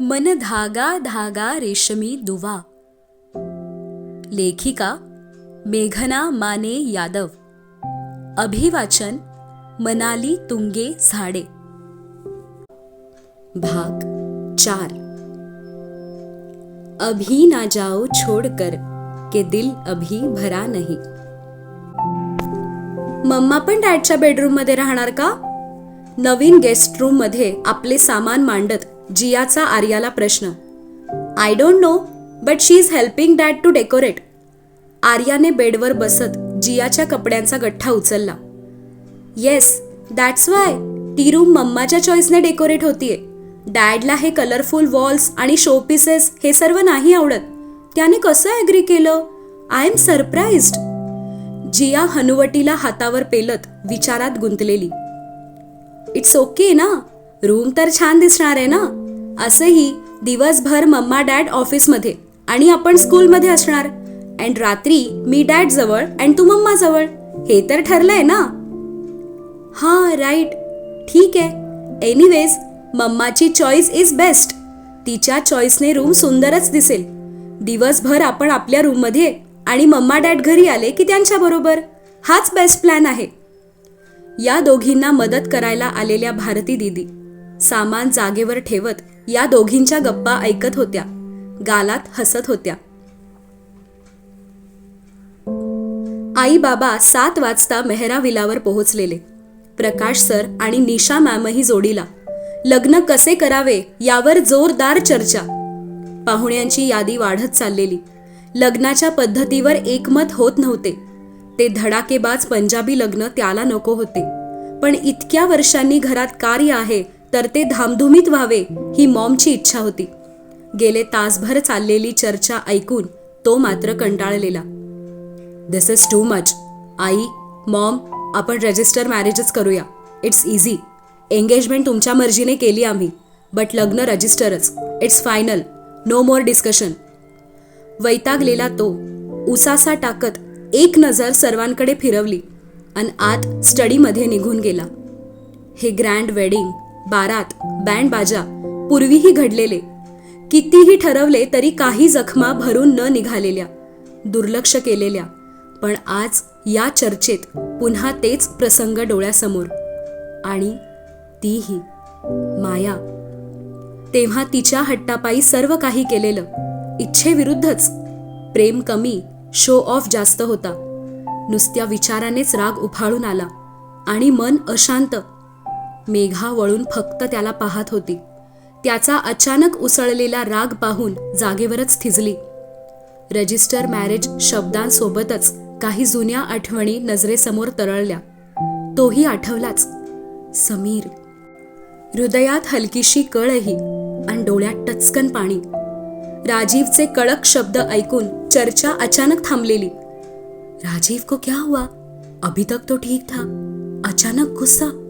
मन धागा धागा रेशमी दुवा. लेखिका मेघना माने यादव. अभिवाचन मनाली तुंगे झाडे. भाग चार. अभी ना जाओ छोड़कर के दिल अभी भरा नाही. मम्मा पण डॅडच्या बेडरूममध्ये राहणार का? नवीन गेस्ट रूममध्ये आपले सामान मांडत जियाचा आर्याला प्रश्न. I don't know but she is helping dad to decorate आर्याने बेडवर बसत जियाच्या कपड्यांचा गठ्ठा उचलला. येस दॅट्स वाय ती रूम मम्माच्या चॉईसने डेकोरेट होतीये. डॅडला हे कलरफुल वॉल्स आणि शो पीसेस हे सर्व नाही आवडत. त्याने कसं ॲग्री केलं? आय एम सरप्राईज्ड जिया हनुवटीला हातावर पेलत विचारात गुंतलेली. इट्स ओके ना? रूम तर छान दिसणार आहे ना? असंही दिवसभर मम्मा डॅड ऑफिसमध्ये आणि आपण स्कूलमध्ये असणार. अँड रात्री मी डॅड जवळ अँड तू मम्मा जवळ. हे तर ठरलंय ना? हां राईट ठीक आहे. एनिवेज मम्माची चॉईस इज बेस्ट तिच्या चॉईसने रूम सुंदरच दिसेल. दिवसभर आपण आपल्या रूममध्ये आणि मम्मा डॅड घरी आले की त्यांच्याबरोबर हाच बेस्ट प्लॅन आहे. या दोघींना मदत करायला आलेल्या भारती दिदी सामान जागेवर ठेवत या दोघींच्या गप्पा ऐकत होत्या. गालात हसत होत्या. आई बाबा सात वाजता मेहराविलावर पोहोचलेले. प्रकाश सर आणि निशा मॅमही जोडीला. लग्न कसे करावे यावर जोरदार चर्चा. पाहुण्यांची यादी वाढत चाललेली. लग्नाच्या पद्धतीवर एकमत होत नव्हते. ते धडाकेबाज पंजाबी लग्न त्याला नको होते. पण इतक्या वर्षांनी घरात कार्य आहे तर ते धामधुमीत व्हावे ही मॉमची इच्छा होती. गेले तासभर चाललेली चर्चा ऐकून तो मात्र कंटाळलेला. दिस इज टू मच आई मॉम आपण रजिस्टर मॅरेजच करूया. इट्स इझी एंगेजमेंट तुमच्या मर्जीने केली आम्ही बट लग्न रजिस्टरच. It's final no more discussion वैतागलेला तो उसासा टाकत एक नजर सर्वांकडे फिरवली आणि आत स्टडीमध्ये निघून गेला. हे ग्रँड वेडिंग बारात बँड बाजा पूर्वीही घडलेले. कितीही ठरवले तरी काही जखमा भरून न निघालेल्या दुर्लक्ष केलेल्या. पण आज या चर्चेत पुन्हा तेच प्रसंग डोळ्यासमोर. आणि तीही माया. तेव्हा तिच्या हट्टापायी सर्व काही केलेलं इच्छेविरुद्धच. प्रेम कमी शो ऑफ जास्त होता. नुसत्या विचारानेच राग उफाळून आला आणि मन अशांत मेघा वळून फक्त त्याला पाहत होती. त्याचा अचानक उसळलेला राग पाहून जागेवरच थिजली. रजिस्टर मॅरेज शब्दांसोबतच काही जुन्या आठवणी नजरेसमोर तरळल्या. तोही आठवलाच. समीर. हृदयात हलकीशी कळही आणि डोळ्यात टचकन पाणी. राजीवचे कडक शब्द ऐकून चर्चा अचानक थांबलेली. राजीव को क्या हुआ? अभी तक तो ठीक था. अचानक गुस्सा.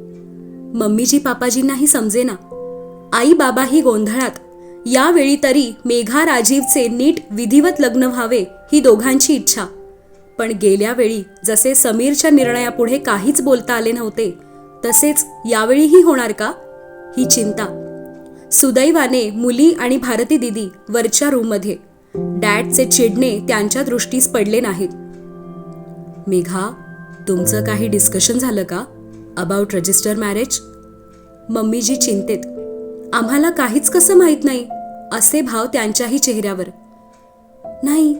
मम्मीजी पापाजींनाही समजेना. आई बाबाही गोंधळात. यावेळी तरी मेघा राजीवचे नीट विधिवत लग्न व्हावे ही दोघांची इच्छा. पण गेल्या वेळी जसे समीरच्या निर्णयापुढे काहीच बोलता आले नव्हते तसेच यावेळीही होणार का? ही चिंता. सुदैवाने मुली आणि भारती दिदी वरच्या रूममध्ये. डॅडचे चिडणे त्यांच्या दृष्टीस पडले नाहीत. मेघा तुमचं काही डिस्कशन झालं का? About register marriage? मम्मीजी चिंतेत. आम्हाला काहीच कसं माहीत नाही असे भाव त्यांच्याही चेहऱ्यावर. नाही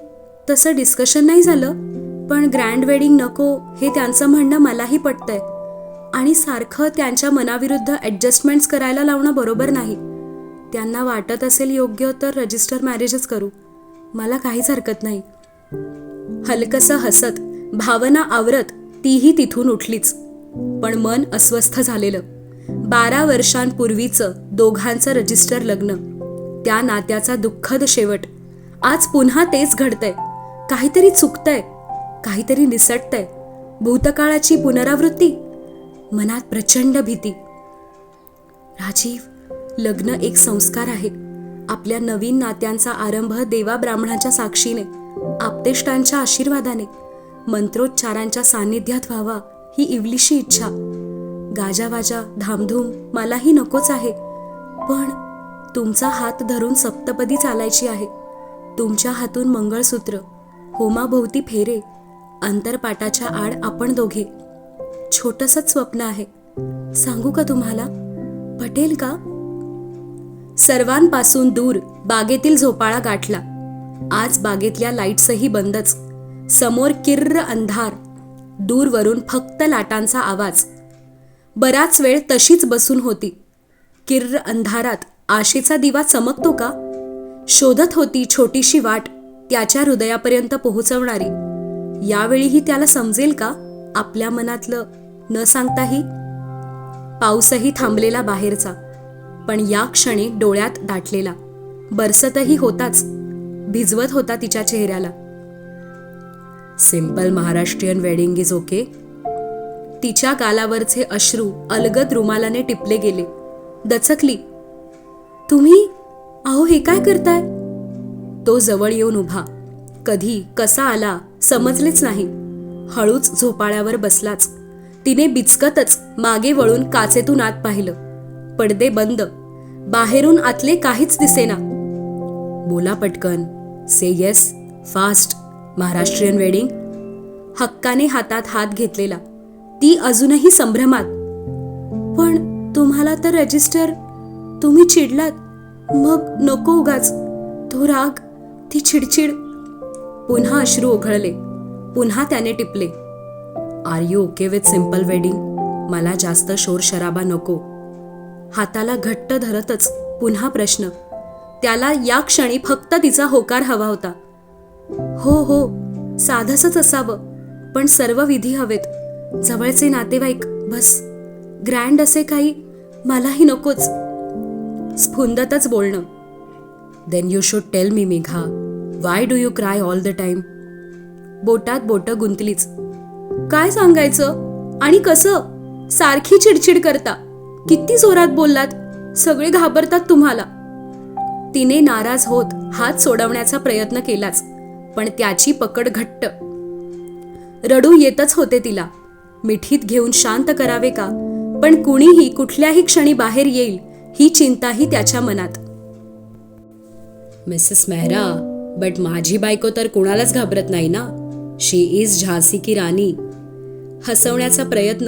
तसं डिस्कशन नाही झालं पण ग्रँड वेडिंग नको हे त्यांचं म्हणणं मलाही पटतंय. आणि सारखं त्यांच्या मनाविरुद्ध ॲडजस्टमेंट्स करायला लावणं बरोबर नाही. त्यांना वाटत असेल योग्य तर रजिस्टर मॅरेजच करू. मला काहीच हरकत नाही. हलकसं हसत भावना आवरत तीही तिथून उठलीच. पण मन अस्वस्थ झालेलं. बारा वर्षांपूर्वीचं दोघांचं रजिस्टर लग्न. त्या नात्याचा दुःखद शेवट. आज पुन्हा तेच घडतंय. काहीतरी चुकतंय. काहीतरी निसटतंय. भूतकाळाची पुनरावृत्ती. मनात प्रचंड भीती. राजीव लग्न एक संस्कार आहे. आपल्या नवीन नात्यांचा आरंभ देवा ब्राह्मणाच्या साक्षीने आपतेष्टांच्या आशीर्वादाने मंत्रोच्चारांच्या सान्निध्यात व्हावा. ही इवलीशी इच्छा. गाजावाजा धामधूम मलाही नकोच आहे. पण तुमचा हात धरून सप्तपदी चालायची आहे. तुमच्या हातून मंगळसूत्र होमाभोवती फेरे अंतरपाटाच्या आड आपण दोघे. छोटसच स्वप्न आहे. सांगू का तुम्हाला? पटेल का? सर्वांपासून दूर बागेतील झोपाळा गाठला. आज बागेतल्या लाईट्सही बंदच. समोर किर्र अंधार. दूरवरून फक्त लाटांचा आवाज. बराच वेळ तशीच बसून होती. किर्र अंधारात आशेचा दिवा चमकतो का? शोधत होती छोटीशी वाट त्याच्या हृदयापर्यंत पोहोचवणारी. यावेळीही त्याला समजेल का आपल्या मनातलं न सांगताही? पाऊसही थांबलेला बाहेरचा पण या क्षणी डोळ्यात दाटलेला. बरसतही होताच. भिजवत होता तिच्या चेहऱ्याला. Simple Maharashtrian wedding is okay तिच्या गालावरचे अश्रू अलगद रुमालाने टिपले गेले. दचकली. तुम्ही? अहो हे काय करताय? तो जवळ येऊन उभा. कधी कसा आला समजलेच नाही. हळूच झोपाळ्यावर बसलाच. तिने बिचकतच मागे वळून काचेतून आत पाहिलं. पडदे बंद. बाहेरून आतले काहीच दिसेना. बोला पटकन. Say yes fast Maharashtrian wedding? हक्काने हातात हात घेतलेला. ती अजूनही संभ्रमात. पण तुम्हाला तर रजिस्टर तुम्ही चिडलात. मग नको उगाच. तो राग ती चिडचिड. पुन्हा अश्रू ओघळले. पुन्हा त्याने टिपले. Are you okay with simple wedding मला जास्त शोर शराबा नको. हाताला घट्ट धरतच पुन्हा प्रश्न. त्याला या क्षणी फक्त तिचा होकार हवा होता. हो हो साधसच असावं पण सर्व विधी हवेत. जवळचे नातेवाईक बस ग्रँड असे काही मलाही नकोच. स्फुंदतच बोलणं. Then you should tell me Megha. Why do you cry all the time बोटात बोट गुंतलीच. काय सांगायचं? आणि कसं? सारखी चिडचिड करता. किती जोरात बोललात? सगळे घाबरतात तुम्हाला. तिने नाराज होत हात सोडवण्याचा प्रयत्न केलाच. पण त्याची पकड घट्ट. रडू येतच होते तिला. मिठीत घेऊन शांत करावे का? पण कुणीही कुठल्याही क्षणी बाहेर येईल ही चिंताही त्याच्या मनात. मिसेस मेहरा बट माझी बायको तर कुणालाच घाबरत नाही ना? शी इज झासी की राणी. हसवण्याचा प्रयत्न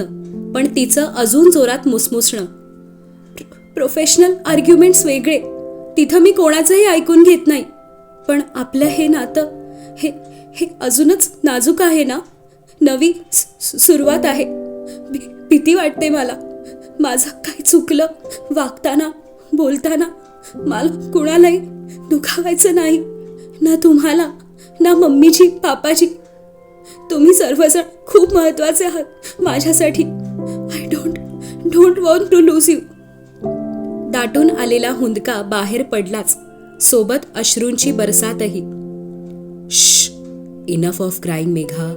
पण तिचं अजून जोरात मुसमुसणं. प्रोफेशनल आर्ग्युमेंट्स वेगळे. तिथं मी कोणाचंही ऐकून घेत नाही. पण आपलं हे नातं हे हे अजूनच नाजूक आहे ना? नवी सु- सुरुवात आहे. भीती वाटते मला. माझं काय चुकलं? वागताना बोलताना मला कुणालाही दुखावायचं नाही. ना तुम्हाला ना मम्मीची पापाची. तुम्ही सर्वजण खूप महत्त्वाचे आहात माझ्यासाठी. I don't don't want to lose you दाटून आलेला हुंदका बाहेर पडलाच. सोबत अश्रूंची बरसातही. श enough of crying Megha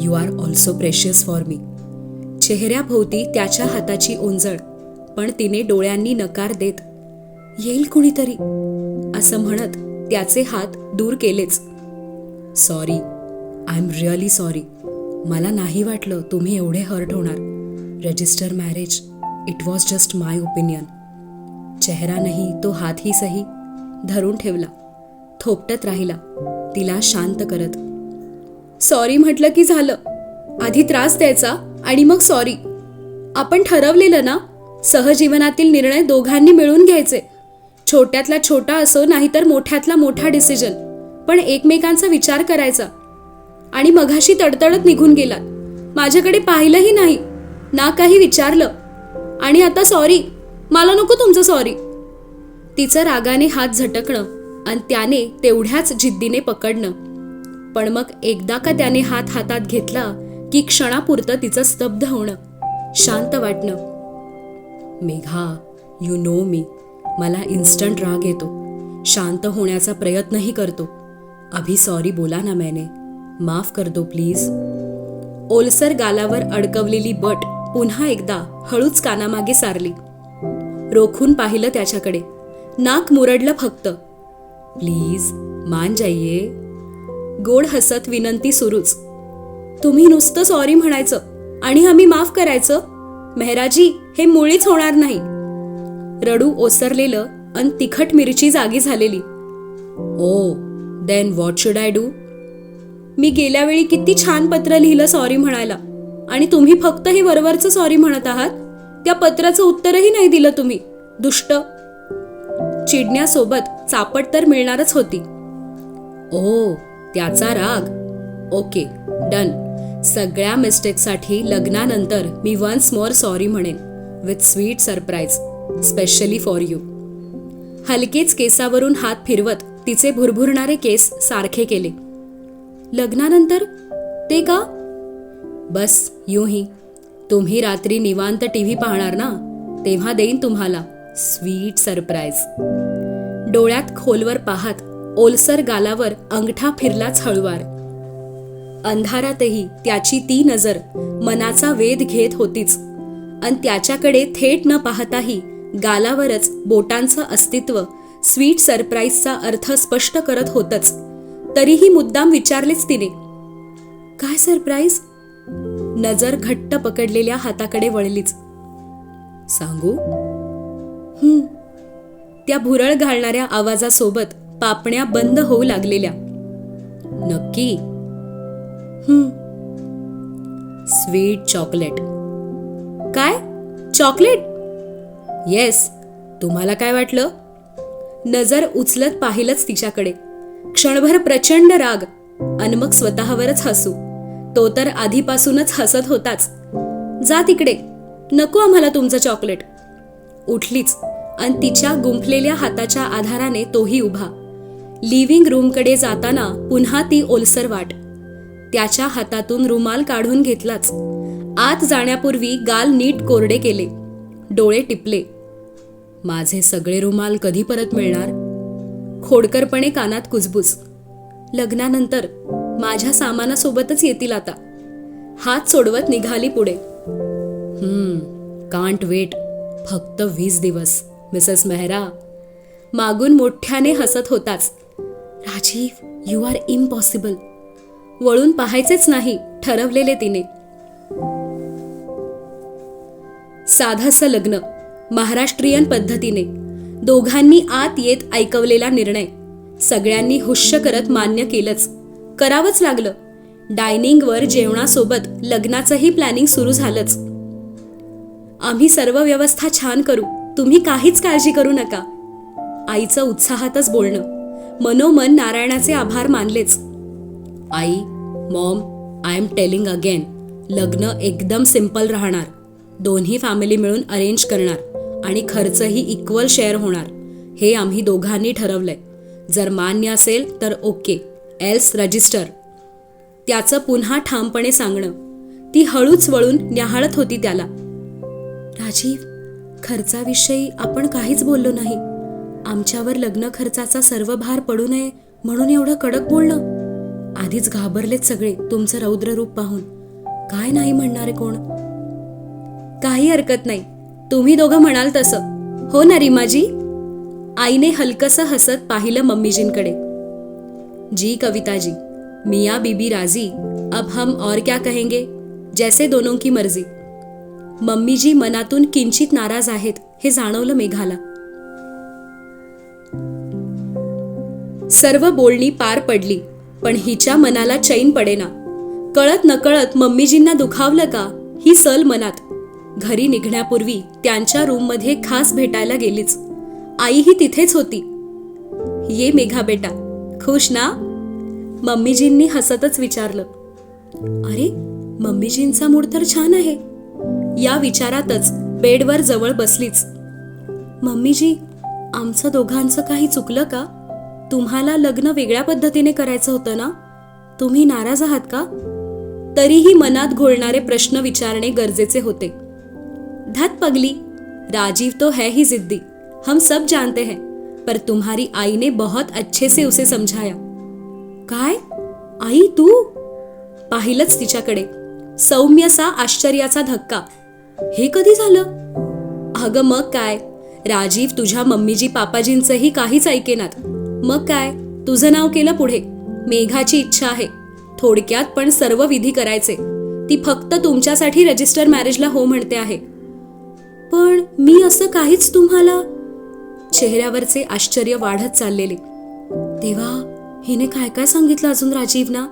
you are also precious for me चेहऱ्याभोवती त्याच्या हाताची ओंजळ पण तिने डोळ्यांनी नकार देत येईल कुणीतरी असं म्हणत त्याचे हात दूर केलेच. Sorry I am really sorry मला नाही वाटलं तुम्ही एवढे हर्ट होणार. Register marriage it was just my opinion चेहरा नाही तो हातही सही धरून ठेवला. थोपटत राहिला. तिला शांत करत. सॉरी म्हटलं की झालं. आधी त्रास द्यायचा आणि मग सॉरी. आपण ठरवलेलं ना? सहजीवनातील निर्णय दोघांनी मिळून घ्यायचे. छोट्यातला छोटा असो नाहीतर मोठ्यातला मोठा डिसिजन पण एकमेकांचा विचार करायचा. आणि मघाशी तडतडत निघून गेलात. माझ्याकडे पाहिलंही नाही. ना काही विचारलं. आणि आता सॉरी. मला नको तुमचं सॉरी. तिचं रागाने हात झटकणं. आणि त्याने तेवढ्याच जिद्दीने पकडणं. पण मग एकदा का त्याने हात हातात घेतला की क्षणापुरतं तिचं स्तब्ध होणं. शांत वाटणं. मेघा यू नो मी मला इन्स्टंट राग येतो. शांत होण्याचा प्रयत्नही करतो. अभि सॉरी बोला ना मैंने. माफ कर दो प्लीज ओलसर गालावर अडकवलेली बट पुन्हा एकदा हळूच कानामागे सारली. रोखून पाहिलं त्याच्याकडे. नाक मुरडलं फक्त. प्लीज मान जाइये गोड हसत विनंती सुरूच. तुम्ही नुसतं सॉरी म्हणायचं आणि आम्ही माफ करायचं? मेहराजी हे मुळीच होणार नाही. रडू ओसरलेलं अन तिखट मिरची जागी झालेली. ओ then what should I do मी गेल्या वेळी किती छान पत्र लिहिलं सॉरी म्हणायला. आणि तुम्ही फक्त हे वरवरचं सॉरी म्हणत आहात? त्या पत्राचं उत्तरही नाही दिलं तुम्ही. दुष्ट. चिडण्यासोबत चापट तर मिळणारच होती. ओ त्याचा राग. Okay done. सगळ्या मिस्टेकसाठी लग्नानंतर मी वन्स मोर सॉरी म्हणेन with sweet surprise specially for you हलकेच केसावरून हात फिरवत तिचे भुरभुरणारे केस सारखे केले. लग्नानंतर? ते का? बस यूही. तुम्ही रात्री निवांत टीव्ही पाहणार ना तेव्हा देईन तुम्हाला स्वीट सरप्राईज डोळ्यात खोलवर पाहत ओलसर गालावर अंगठा फिरलाच हळुवार. अंधारातही त्याची ती नजर मनाचा वेध घेत होतीच. अन त्याच्याकडे थेट न पाहताही गालावरच बोटांचं अस्तित्व स्वीट सरप्राईजचा अर्थ स्पष्ट करत होतच. तरीही मुद्दाम विचारलेच तिने. काय सरप्राईज? नजर घट्ट पकडलेल्या हाताकडे वळलीच. सांगू? हम्म त्या भुरळ घालणाऱ्या आवाजासोबत पापण्या बंद होऊ लागलेल्या. नक्की? Hmm sweet chocolate. काय? चॉकलेट? येस. तुम्हाला काय वाटलं? नजर उचलत पाहिलंच तिच्याकडे. क्षणभर प्रचंड राग अन मग स्वतःवरच हसू. तो तर आधीपासूनच हसत होताच. जा तिकडे. नको आम्हाला तुमचं चॉकलेट. उठलीच. अन तिच्या गुंफलेल्या हाताच्या आधाराने तोही उभा. लिव्हिंग रूमकडे जाताना पुन्हा ती ओलसर वाट. त्याच्या हातातून रुमाल काढून घेतलाच. आत जाण्यापूर्वी गाल नीट कोरडे केले. डोळे टिपले. माझे सगळे रुमाल कधी परत मिळणार? खोडकरपणे कानात कुजबूज. लग्नानंतर माझ्या सामानासोबतच येतील आता. हात सोडवत निघाली पुढे. हम्म कांट वेट. फक्त वीस दिवस. मिसेस मेहरा मागून मोठ्याने हसत होताच. राजीव यू आर इम्पॉसिबल वळून पाहायचेच नाही ठरवलेले तिने. साधस लग्न महाराष्ट्रीयन पद्धतीने. दोघांनी आत येत ऐकवलेला निर्णय. सगळ्यांनी हुश्य करत मान्य केलंच. करावंच लागलं. डायनिंगवर जेवणासोबत लग्नाचंही प्लॅनिंग सुरू झालंच. आम्ही सर्व व्यवस्था छान करू. तुम्ही काहीच काळजी करू नका. आईचं उत्साहातच बोलणं. मनोमन नारायणाचे आभार मानलेच. आई mom I am telling again. लग्न एकदम सिंपल राहणार. दोन्ही फॅमिली मिळून अरेंज करणार आणि खर्चही इक्वल शेअर होणार. हे आम्ही दोघांनी ठरवलंय. जर मान्य असेल तर ओके. Else register. त्याचं पुन्हा ठामपणे सांगणं. ती हळूच वळून न्याहाळत होती त्याला. राजीव खर्चाविषयी आपण काहीच बोललो नाही. आमच्यावर लग्न खर्चाचा सर्व भार पडू नये म्हणून एवढं कडक बोलणं. आधीच घाबरलेत सगळे तुमचं रौद्र रूप पाहून. काय नाही म्हणणारे कोण? काही हरकत नाही. तुम्ही दोघं म्हणाल तसं. हो ना रिमाजी आईने हलकसं हसत पाहिलं मम्मीजींकडे. जी कविताजी मिया बीबी राजी अब हम और क्या कहेंगे? जैसे दोनों की मर्जी. मम्मीजी मनातून किंचित नाराज आहेत हे जाणवलं मेघाला. सर्व बोलणी पार पडली पण हिच्या मनाला चैन पडेना. कळत नकळत मम्मीजींना दुखावलं का ही सल मनात. घरी निघण्यापूर्वी त्यांच्या रूममध्ये खास भेटायला गेलीच. आईही तिथेच होती. ये मेघा बेटा खुश ना? मम्मीजींनी हसतच विचारलं. अरे मम्मीजींचा मूड तर छान आहे. या विचारातच बेडवर जवळ बसलीच. मम्मीजी आमचं दोघांचं काही चुकलं का? तुम्हाला लग्न वेगळ्या पद्धतीने करायचं होतं ना? तुम्ही नाराज आहात का? तरीही मनात घोळणारे प्रश्न विचारणे गरजेचे होते. धत पगली राजीव तो है ही जिद्दी. हम सब जानते हैं पर तुम्हारी आई ने बहुत अच्छे से उसे समझाया. काय? आई तू? पाहिलंच तिच्याकडे. सौम्यसा आश्चर्याचा धक्का. हे कधी झालं? अगं मग काय? राजीव तुझ्या मम्मीजी पापाजींचंही काहीच ऐकेनात. मग काय? तुझं नाव केलं पुढे. मेघाची इच्छा आहे. थोडक्यात पण सर्व विधी करायचे. ती फक्त तुमच्यासाठी रजिस्टर मॅरेजला हो म्हणते आहे. पण मी असं काहीच तुम्हाला? चेहऱ्यावरचे आश्चर्य वाढत चाललेले. तेव्हा हिने काय काय सांगितलं अजून राजीवना?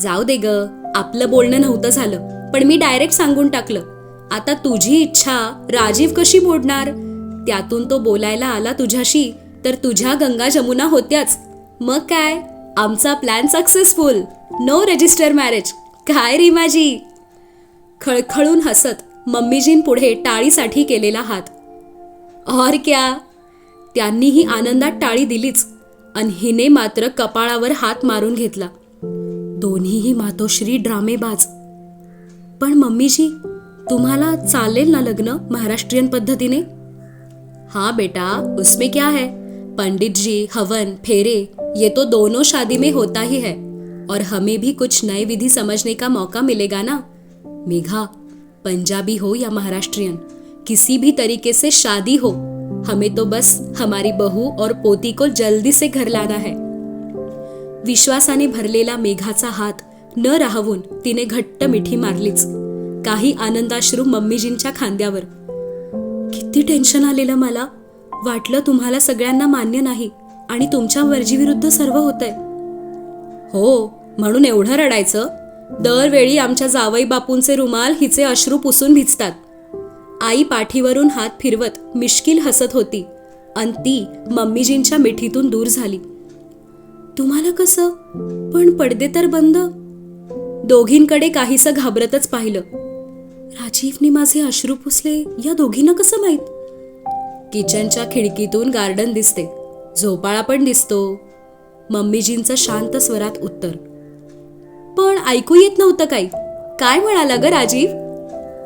जाऊ दे ग आपलं बोलणं नव्हतं झालं पण मी डायरेक्ट सांगून टाकलं. आता तुझी इच्छा राजीव कशी मोडणार? त्यातून तो बोलायला आला तुझ्याशी तर तुझ्या गंगा जमुना होत्याच. मग काय? आमचा plan successful no register marriage काय रीमाजी खळखळून हसत मम्मीजींपुढे टाळीसाठी केलेला हात. और क्या? त्यांनीही आनंदात टाळी दिलीच आणि हिने मात्र कपाळावर हात मारून घेतला. दोन्हीही मातोश्री ड्रामेबाज. पण मम्मीजी तुम्हाला चालेल ना लग्न महाराष्ट्रीयन पद्धतीने? हाँ बेटा, उसमें क्या है? पंडित जी हवन, फेरे, ये तो दोनों शादी में होता ही है। और हमें भी कुछ नए विधि समझने का मौका मिलेगा ना? मेघा, पंजाबी हो या महाराष्ट्रियन, किसी भी तरीके से शादी हो, हमें तो बस हमारी बहू और पोती को जल्दी से घर लाना है। विश्वासाने भरलेला मेघाचा हात न राहवून तिने घट्ट मिठी मारलीच। काही आनंदाश्रू मम्मीजींच्या खांद्यावर. किती टेन्शन आलेलं मला. वाटलं तुम्हाला सगळ्यांना मान्य नाही आणि तुमच्या मर्जीविरुद्ध सर्व होतंय. हो म्हणून एवढं रडायचं. दरवेळी आमच्या जावई बापूंचे रुमाल हिचे अश्रू पुसून भिजतात. आई पाठीवरून हात फिरवत मिश्किल हसत होती अन ती मम्मीजींच्या मिठीतून दूर झाली. तुम्हाला कसं? पण पडदे तर बंद. दोघींकडे काहीसं घाबरतच पाहिलं. राजीवने माझे अश्रू पुसले या दोघींना कसं माहीत? किचनच्या खिडकीतून गार्डन दिसते झोपाळा पण दिसतो. मम्मीजींचं शांत स्वरात उत्तर. पण ऐकू येत नव्हतं काही. काय म्हणाला ग राजीव?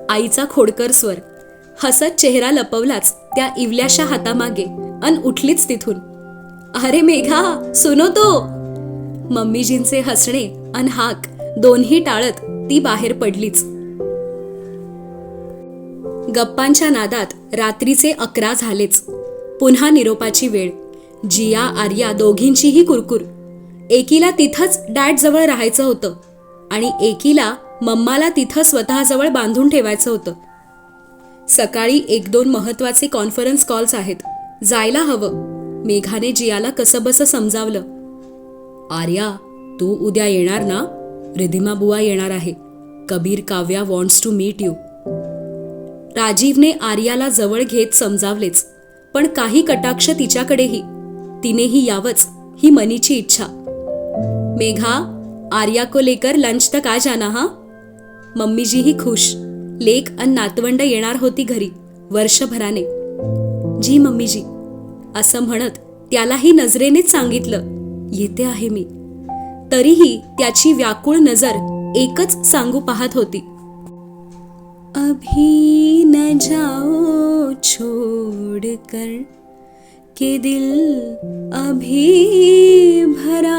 आईचा खोडकर स्वर. हसत चेहरा लपवलाच त्या इवल्याशा हातामागे अन उठलीच तिथून. अरे मेघा सुनो तो. मम्मीजींचे हसणे अन हाक दोन्ही टाळत ती बाहेर पडलीच. गप्पांच्या नादात रात्रीचे अकरा झालेच. पुन्हा निरोपाची वेळ. जिया आर्या दोघींचीही कुरकुर. एकीला तिथंच डॅडजवळ राहायचं होतं आणि एकीला मम्माला तिथं स्वतःजवळ बांधून ठेवायचं होतं. सकाळी एक दोन महत्त्वाचे कॉन्फरन्स कॉल्स आहेत. जायला हवं. मेघाने जियाला कसंबसं समजावलं. आर्या तू उद्या येणार ना? रिधिमा बुवा येणार आहे. Kabir Kavya wants to meet you राजीवने आर्याला जवळ घेत समजावलेच पण काही कटाक्ष तिच्याकडेही. तिनेही यावंच ही मनीची इच्छा. मेघा आर्या को लेकर लंच तक आ जाना हा? मम्मीजीही खुश. लेक अन नातवंड येणार होती घरी वर्षभराने. जी मम्मीजी असं म्हणत त्यालाही नजरेनेच सांगितलं येते आहे मी. तरीही त्याची व्याकुळ नजर एकच सांगू पाहत होती. अभी न जाओ छोड़ कर के दिल अभी भरा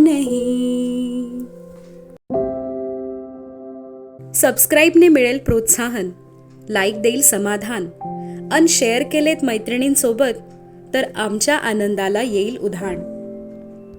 नहीं। सबस्क्राईबने मिळेल प्रोत्साहन लाईक देईल समाधान अन शेअर केलेत मैत्रिणींसोबत तर आमच्या आनंदाला येईल उधाण.